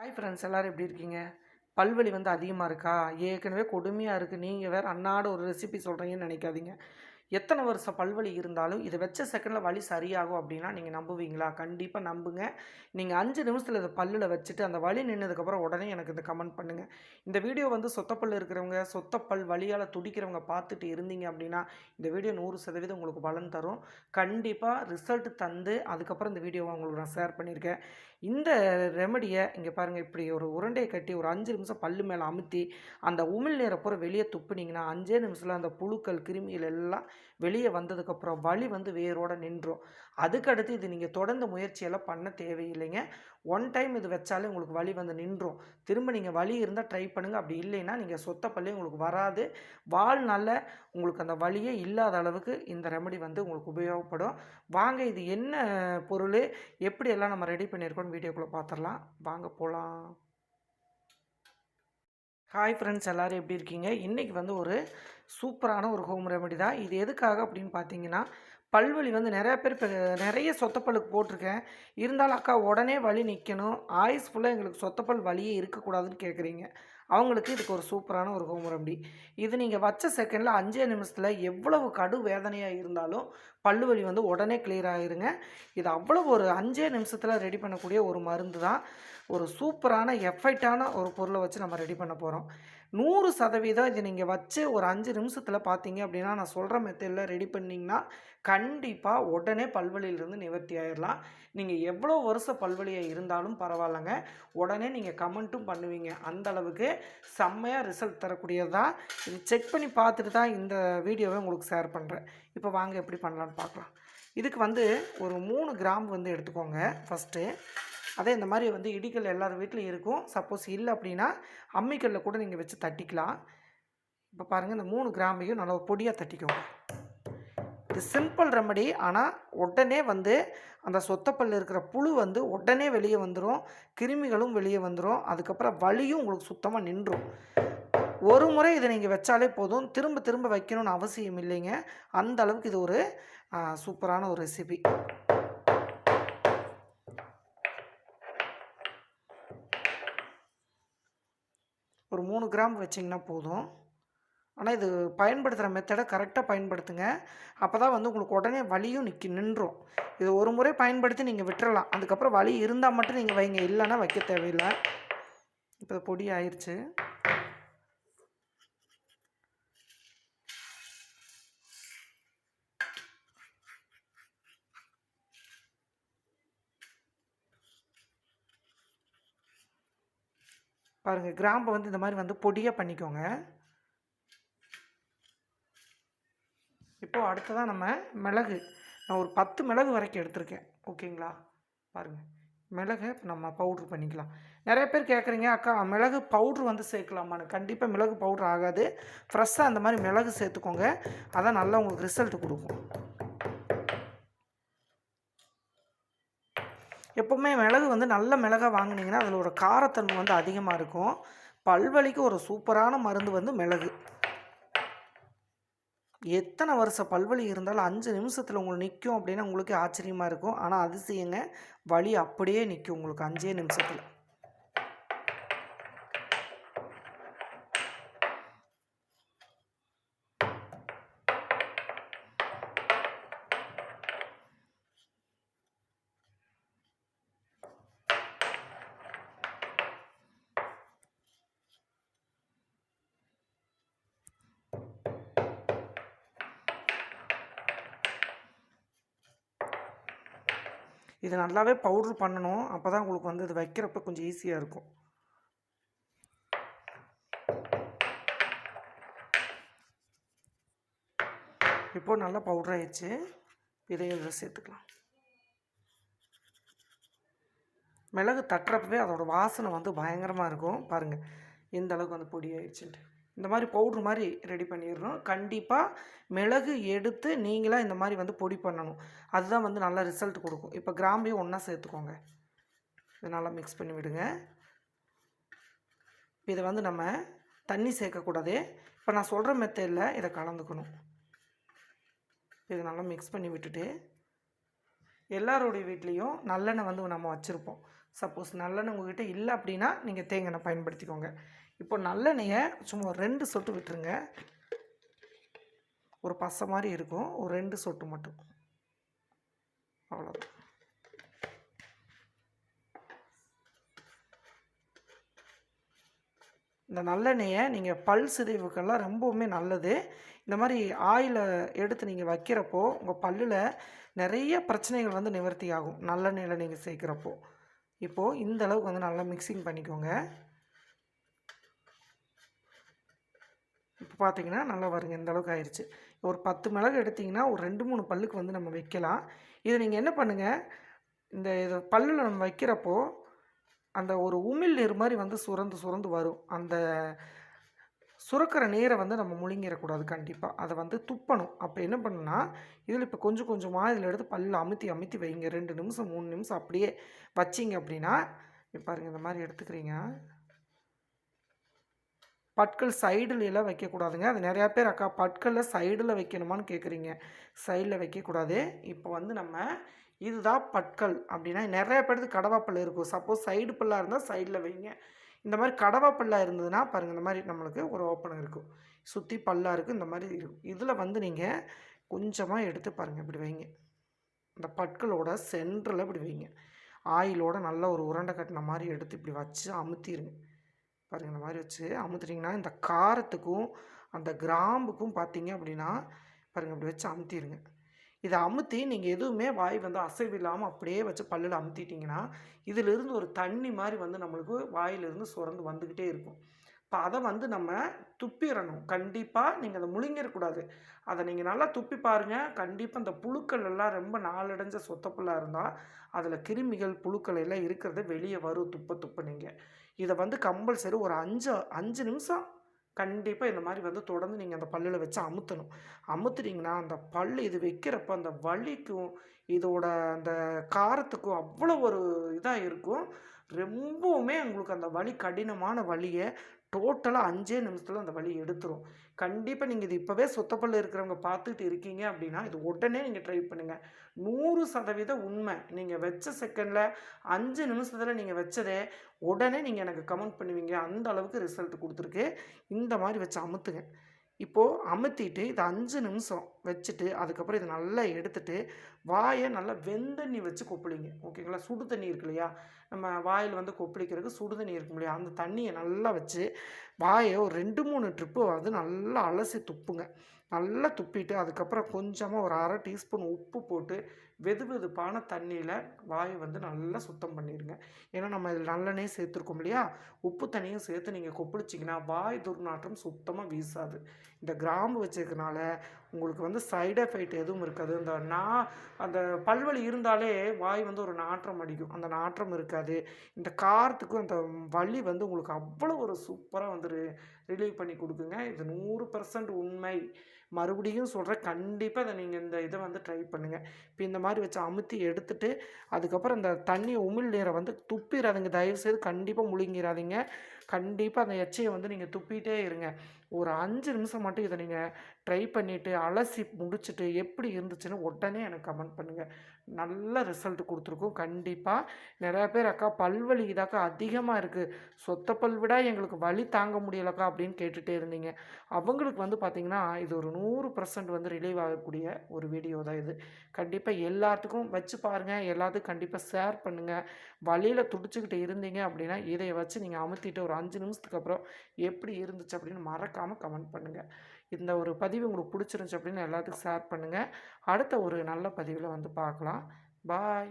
Hi friends எல்லோரும் எப்படி இருக்கீங்க? பல்வலி வந்து அதிகமாக இருக்கா? ஏற்கனவே கொடுமையாக இருக்குது நீங்கள் வேறு அன்னாட ஒரு ரெசிபி சொல்கிறீங்கன்னு நினைக்காதீங்க. எத்தனை வருஷம் பல்வலி இருந்தாலும் இதை வச்ச செகண்டில் வலி சரியாகும் அப்படின்னா நீங்கள் நம்புவீங்களா? கண்டிப்பாக நம்புங்க. நீங்கள் அஞ்சு நிமிஷத்தில் இதை பல்லில் வச்சுட்டு அந்த வலி நின்னதுக்கப்புறம் உடனே எனக்கு இந்த கமெண்ட் பண்ணுங்கள் இந்த வீடியோ வந்து சொத்தப்பல் இருக்கிறவங்க சொத்தப்பல் வலியால் துடிக்கிறவங்க பார்த்துட்டு இருந்தீங்க அப்படின்னா இந்த வீடியோ நூறு சதவீதம் உங்களுக்கு பலன் தரும். கண்டிப்பாக ரிசல்ட் தந்து அதுக்கப்புறம் இந்த வீடியோவை உங்களுக்கு நான் ஷேர் பண்ணியிருக்கேன். இந்த ரெமடியை இங்கே பாருங்கள் இப்படி ஒரு உருண்டையை கட்டி ஒரு அஞ்சு நிமிஷம் பல்லு மேலே அமுத்தி அந்த உமிழ் நீரை பூரா வெளியே துப்புனீங்கன்னா அஞ்சே நிமிஷத்தில் அந்த புழுக்கள் கிருமிகள் எல்லாம் வெளியே வந்ததுக்கப்புறம் வலி வந்து வேரோடு நின்றோம். அதுக்கடுத்து இது நீங்கள் தொடர்ந்து முயற்சியெல்லாம் பண்ண தேவையில்லைங்க. ஒன் டைம் இது வச்சாலே உங்களுக்கு வழி வந்து நின்றும் திரும்ப நீங்கள் வலி இருந்தால் ட்ரை பண்ணுங்கள் அப்படி இல்லைன்னா நீங்கள் சொத்தப்பள்ளி உங்களுக்கு வராது. வாழ்நாளில் உங்களுக்கு அந்த வழியே இல்லாத அளவுக்கு இந்த ரெமடி வந்து உங்களுக்கு உபயோகப்படும். வாங்க இது என்ன பொருள்? எப்படியெல்லாம் நம்ம ரெடி பண்ணியிருக்கோம்னு வீடியோக்குள்ளே பார்த்துடலாம் வாங்க போகலாம் ஹாய் ஃப்ரெண்ட்ஸ் எல்லோரும் எப்படி இருக்கீங்க? இன்றைக்கி வந்து ஒரு சூப்பரான ஒரு ஹோம் ரெமெடி தான். இது எதுக்காக அப்படின்னு பார்த்தீங்கன்னா பல்வலி வந்து நிறையா பேர் இப்போ நிறைய சொத்தப்பல்லுக்கு போட்டிருக்கேன். இருந்தாலும் அக்கா உடனே வலி நிற்கணும் ஆயுஸ் ஃபுல்லாக எங்களுக்கு சொத்தப்பல் வலியே இருக்கக்கூடாதுன்னு கேட்குறீங்க அவங்களுக்கு இதுக்கு ஒரு சூப்பரான ஒரு ஹோம் ரெமடி இது நீங்கள் வச்ச செகண்டில் அஞ்சே நிமிஷத்தில் எவ்வளவு கடு வேதனையாக இருந்தாலும் பல்லு வலி வந்து உடனே கிளியர் ஆகிருங்க இது அவ்வளோ ஒரு அஞ்சே நிமிஷத்தில் ரெடி பண்ணக்கூடிய ஒரு மருந்து தான் ஒரு சூப்பரான எஃபெக்டான ஒரு பொருளை வச்சு நம்ம ரெடி பண்ண போகிறோம் நூறு சதவீதம் இது நீங்கள் வச்சு ஒரு அஞ்சு நிமிஷத்தில் பார்த்தீங்க அப்படின்னா நான் சொல்கிற மெத்தடில் ரெடி பண்ணிங்கன்னா கண்டிப்பாக உடனே பல்வழியிலிருந்து நிவர்த்தி ஆயிடலாம் நீங்கள் எவ்வளோ வருஷம் பல்வலியாக இருந்தாலும் பரவாயில்லைங்க. உடனே நீங்கள் கமெண்ட்டும் பண்ணுவீங்க. அந்த அளவுக்கு செம்மையாக ரிசல்ட் தரக்கூடியது தான். இது செக் பண்ணி பார்த்துட்டு தான் இந்த வீடியோவை உங்களுக்கு ஷேர் பண்ணுறேன் இப்போ வாங்க எப்படி பண்ணலான்னு பார்க்கலாம். இதுக்கு வந்து ஒரு மூணு கிராம் வந்து எடுத்துக்கோங்க. ஃபஸ்ட்டு அதே இந்த மாதிரி வந்து இடிக்கல் எல்லார் வீட்லேயும் இருக்கும். சப்போஸ் இல்லை அப்படின்னா அம்மிக்கல்லில் கூட நீங்கள் வச்சு தட்டிக்கலாம். இப்போ பாருங்கள் இந்த மூணு கிராமையும் நல்லா பொடியாக தட்டிக்கோங்க. இது சிம்பிள் ரெமடி. ஆனால் உடனே வந்து அந்த சொத்தப்பல் இருக்கிற புழு வந்து உடனே வெளியே வந்துடும் கிருமிகளும் வெளியே வந்துடும் அதுக்கப்புறம் வலியும் உங்களுக்கு சுத்தமாக நின்றும். ஒரு முறை இதை நீங்கள் வச்சாலே போதும். திரும்ப திரும்ப வைக்கணும்னு அவசியம் இல்லைங்க. அந்த அளவுக்கு இது ஒரு சூப்பரான ஒரு ரெசிபி கிராம் வச்சிங்கன்னா போதும். ஆனால் இது பயன்படுத்துகிற மெத்தடை கரெக்டாக பயன்படுத்துங்க. அப்போ தான் வந்து உங்களுக்கு உடனே வலியும் நிற்கி நின்றும். இது ஒரு முறை பயன்படுத்தி நீங்கள் விட்டுறலாம். அதுக்கப்புறம் வலி இருந்தால் மட்டும் நீங்கள் வைங்க. இல்லைன்னா வைக்க தேவையில்லை. இப்போ பொடி ஆயிடுச்சு பாருங்கள் கிராம்பை வந்து இந்த மாதிரி வந்து பொடியாக பண்ணிக்கோங்க. இப்போது அடுத்ததாக நம்ம மிளகு. நான் ஒரு பத்து மிளகு வரைக்கும் எடுத்திருக்கேன். ஓகேங்களா? பாருங்கள் மிளகை இப்போ நம்ம பவுட்ரு பண்ணிக்கலாம். நிறைய பேர் கேட்குறீங்க அக்கா மிளகு பவுட்ரு வந்து சேர்க்கலாமான்னு? கண்டிப்பாக மிளகு பவுட்ரு ஆகாது. ஃப்ரெஷ்ஷாக அந்த மாதிரி மிளகு சேர்த்துக்கோங்க. அதான் நல்லா உங்களுக்கு ரிசல்ட் கொடுக்கும். எப்போவுமே மிளகு வந்து நல்ல மிளகாக வாங்கினீங்கன்னா அதில் ஒரு காரத்தன்மை வந்து அதிகமாக இருக்கும். பல்வலிக்கு ஒரு சூப்பரான மருந்து வந்து மிளகு. எத்தனை வருஷம் பல்வலி இருந்தாலும் அஞ்சு நிமிஷத்தில் உங்களுக்கு நிற்கும் அப்படின்னா உங்களுக்கே ஆச்சரியமாக இருக்கும். ஆனால் அதிசயங்க வலி அப்படியே நிற்கும் உங்களுக்கு அஞ்சே நிமிஷத்தில். இது நல்லாவே பவுட்ரு பண்ணணும். அப்போ தான் உங்களுக்கு வந்து இது வைக்கிறப்ப கொஞ்சம் ஈஸியாக இருக்கும். இப்போது நல்லா பவுட்ரு ஆயிடுச்சு. இதை இதில் சேர்த்துக்கலாம். மிளகு தட்டுறப்பவே அதோடய வாசனை வந்து பயங்கரமாக இருக்கும். பாருங்கள் இந்தளவுக்கு வந்து பொடி ஆயிடுச்சுன்ட்டு. இந்த மாதிரி பவுட்ரு மாதிரி ரெடி பண்ணிடணும். கண்டிப்பாக மிளகு எடுத்து நீங்களாக இந்த மாதிரி வந்து பொடி பண்ணணும். அதுதான் வந்து நல்லா ரிசல்ட் கொடுக்கும். இப்போ கிராம்பையும் ஒன்றா சேர்த்துக்கோங்க. இதை நல்லா மிக்ஸ் பண்ணி விடுங்க. இதை வந்து நம்ம தண்ணி சேர்க்கக்கூடாது. இப்போ நான் சொல்கிற மெத்தடில் இதை கலந்துக்கணும். இதை நல்லா மிக்ஸ் பண்ணி விட்டுட்டு எல்லாரோடைய வீட்லேயும் நல்லெண்ணெய் வந்து நம்ம வச்சுருப்போம். சப்போஸ் நல்லெண்ணெய் உங்ககிட்ட இல்லை அப்படின்னா நீங்கள் தேங்காய் பயன்படுத்திக்கோங்க. இப்போ நல்லெண்ணெயை சும்மா ஒரு ரெண்டு சொட்டு விட்டுருங்க. ஒரு பசை மாதிரி இருக்கும். ஒரு ரெண்டு சொட்டு மட்டும். அவ்வளோதான் இந்த நல்லெண்ணெயை நீங்கள் பல் சிதைவுக்கெல்லாம் ரொம்பவுமே நல்லது. இந்த மாதிரி ஆயிலை எடுத்து நீங்கள் வைக்கிறப்போ உங்கள் பல்லில் நிறைய பிரச்சனைகள் வந்து நிவர்த்தி ஆகும். நல்லெண்ணெயில் நீங்கள் சேர்க்குறப்போ. இப்போது இந்த அளவுக்கு வந்து நல்லா மிக்சிங் பண்ணிக்கோங்க. இப்போ பார்த்தீங்கன்னா நல்லா வருங்க இந்த அளவுக்கு ஆயிடுச்சு ஒரு பத்து மிளகு எடுத்திங்கன்னா ஒரு ரெண்டு மூணு பல்லுக்கு வந்து நம்ம வைக்கலாம். இதை நீங்கள் என்ன பண்ணுங்கள் இந்த இது பல்லில் நம்ம வைக்கிறப்போ அந்த ஒரு உமிழ் நீர் மாதிரி வந்து சுரந்து சுரந்து வரும். அந்த சுரக்கிற நீரை வந்து நம்ம முழுங்கிடக்கூடாது கண்டிப்பாக அதை வந்து துப்பணும். அப்போ என்ன பண்ணுன்னா இதில் இப்போ கொஞ்சம் கொஞ்சமாக இதில் எடுத்து பல்லில் அமுத்தி அமுத்தி வைங்க. ரெண்டு நிமிஷம் மூணு நிமிஷம் அப்படியே வச்சிங்க அப்படின்னா இப்போ பாருங்கள் இந்த மாதிரி எடுத்துக்கிறீங்க. பற்கள் சைடில் எல்லாம் வைக்கக்கூடாதுங்க. அது நிறையா பேர் அக்கா பற்களில் சைடில் வைக்கணுமான்னு கேட்குறீங்க சைடில் வைக்கக்கூடாது. இப்போ வந்து நம்ம இதுதான் பற்கள் அப்படின்னா நிறைய பேருக்கு கடவா இருக்கும். சப்போஸ் சைடு பல்லாக இருந்தால் சைடில் வைங்க. இந்த மாதிரி கடவாப்பல்லாக இருந்ததுன்னா பாருங்கள் இந்த மாதிரி நம்மளுக்கு ஒரு ஓப்பன் இருக்கும். சுற்றி பல்லாக இருக்கும் இந்த மாதிரி இருக்கும் இதில் வந்து நீங்கள் கொஞ்சமாக எடுத்து பாருங்கள் இப்படி வைங்க. இந்த பற்களோட சென்டரில் இப்படி வைங்க. ஆயிலோட நல்ல ஒரு உருண்டை கட்டின மாதிரி எடுத்து இப்படி வச்சு அமுத்திடுங்க பாருங்கள் இந்த மாதிரி வச்சு அமுத்துட்டிங்கன்னா இந்த காரத்துக்கும் அந்த கிராம்புக்கும் பார்த்தீங்க அப்படின்னா பாருங்கள் இப்படி வச்சு அமுத்திடுங்க இதை அமுத்தி நீங்கள் எதுவுமே வாய் வந்து அசைவு இல்லாமல் அப்படியே வச்சு பல்லில் அமுத்திட்டிங்கன்னா இதிலிருந்து ஒரு தண்ணி மாதிரி வந்து நம்மளுக்கு வாயிலிருந்து சுரந்து வந்துக்கிட்டே இருக்கும். இப்போ அதை வந்து நம்ம துப்பிடணும் கண்டிப்பாக நீங்கள் அதை முழுங்கிடக்கூடாது அதை நீங்கள் நல்லா துப்பி பாருங்கள் கண்டிப்பாக இந்த புழுக்கள் எல்லாம் ரொம்ப நாளடைஞ்ச சொத்தப்புள்ளாக இருந்தால் அதில் கிருமிகள் புழுக்கள் எல்லாம் இருக்கிறது வெளியே வரும் துப்ப துப்ப நீங்கள் இதை வந்து கம்பல்சரி ஒரு அஞ்சு அஞ்சு நிமிஷம் கண்டிப்பாக இந்த மாதிரி வந்து தொடர்ந்து நீங்கள் அந்த பல்லில் வச்சு அமுத்தணும். அமுத்துட்டிங்கன்னா அந்த பல் இது வைக்கிறப்ப அந்த வலிக்கும் இதோட அந்த காரத்துக்கும் அவ்வளோ ஒரு இதாக இருக்கும். ரொம்பவுமே உங்களுக்கு அந்த வலி கடினமான வலியை டோட்டலாக அஞ்சே நிமிஷத்தில் அந்த வலி எடுத்துரும். கண்டிப்பாக நீங்கள் இது இப்போவே சொத்தப்பல்ல இருக்கிறவங்க பார்த்துட்டு இருக்கீங்க அப்படின்னா இது உடனே நீங்கள் ட்ரை பண்ணுங்கள் நூறு சதவீத உண்மை. நீங்கள் வச்ச செகண்டில் அஞ்சு நிமிஷத்தில் நீங்கள் வச்சதே உடனே நீங்கள் எனக்கு கமெண்ட் பண்ணுவீங்க. அந்த அளவுக்கு ரிசல்ட் கொடுத்துருக்கு. இந்த மாதிரி வச்சு அமுத்துங்க. இப்போது அமுத்திட்டு இதை அஞ்சு நிமிஷம் வச்சுட்டு அதுக்கப்புறம் இதை நல்லா எடுத்துகிட்டு வாயை நல்லா வெந்தண்ணி வச்சு கொப்பளிங்க. ஓகேங்களா? சுடு தண்ணி இருக்கு இல்லையா? நம்ம வாயில் வந்து கொப்பளிக்கிறதுக்கு சுடு தண்ணி இருக்கும் இல்லையா? அந்த தண்ணியை நல்லா வச்சு வாயை ஒரு ரெண்டு மூணு ட்ரிப்பு வந்து நல்லா அலசி துப்புங்க. நல்லா துப்பிட்டு அதுக்கப்புறம் கொஞ்சமாக ஒரு அரை டீஸ்பூன் உப்பு போட்டு வெது வெதுப்பான தண்ணியில் வாயை வந்து நல்லா சுத்தம் பண்ணிடுங்க. ஏன்னா நம்ம இதில் நல்லெண்ணெய் சேர்த்துருக்கோம் இல்லையா? உப்பு தண்ணியும் சேர்த்து நீங்கள் கொப்பளிச்சிங்கன்னா வாய் துர்நாற்றம் சுத்தமாக வீசாது. இந்த கிராம்பு வச்சிருக்கனால உங்களுக்கு வந்து சைடு எஃபெக்ட் எதுவும் இருக்காது. இந்த நா அந்த பல்வலி இருந்தாலே வாய் வந்து ஒரு நாற்றம் அடிக்கும். அந்த நாற்றம் இருக்காது. இந்த காரத்துக்கும் அந்த வலி வந்து உங்களுக்கு அவ்வளோ ஒரு சூப்பராக வந்து ரிலீவ் பண்ணி கொடுக்குங்க. இது நூறு பர்சன்ட் உண்மை. மறுபடியும் சொல்கிறேன் கண்டிப்பாக அதை நீங்கள் இந்த இதை வந்து ட்ரை பண்ணுங்கள் இப்போ இந்த மாதிரி வச்சு அமுத்தி எடுத்துட்டு அதுக்கப்புறம் இந்த தண்ணி உமிழ் நீரை வந்து துப்பிடாதீங்க தயவுசெய்து கண்டிப்பாக முழுங்கிறாதீங்க. கண்டிப்பாக அந்த எச்சையை வந்து நீங்கள் துப்பிகிட்டே இருங்க. ஒரு அஞ்சு நிமிஷம் மட்டும் இதை நீங்கள் ட்ரை பண்ணிவிட்டு அலசி முடிச்சுட்டு எப்படி இருந்துச்சுன்னு உடனே எனக்கு கமெண்ட் பண்ணுங்கள் நல்ல ரிசல்ட் கொடுத்துருக்கோம். கண்டிப்பாக நிறையா பேர் அக்கா பல்வலி இதாக்கா அதிகமாக இருக்குது சொத்த பல்விடா எங்களுக்கு வலி தாங்க முடியலக்கா அப்படின்னு கேட்டுகிட்டே இருந்தீங்க. அவங்களுக்கு வந்து பார்த்திங்கன்னா இது ஒரு நூறு பர்சன்ட் வந்து ரிலீவ் ஆகக்கூடிய ஒரு வீடியோ தான் இது. கண்டிப்பாக எல்லாத்துக்கும் வச்சு பாருங்கள் எல்லாத்துக்கும் கண்டிப்பாக ஷேர் பண்ணுங்கள் வழியில் துடிச்சிக்கிட்டு இருந்தீங்க அப்படின்னா இதை வச்சு நீங்கள் அமுத்திட்டு ஒரு அஞ்சு நிமிஷத்துக்கு அப்புறம் எப்படி இருந்துச்சு அப்படின்னு மறக்காமல் கமெண்ட் பண்ணுங்கள் இந்த ஒரு பதிவு உங்களுக்கு பிடிச்சிருந்துச்சி அப்படின்னு எல்லாத்துக்கும் ஷேர் பண்ணுங்கள் அடுத்த ஒரு நல்ல பதிவில் வந்து பார்க்கலாம். பாய்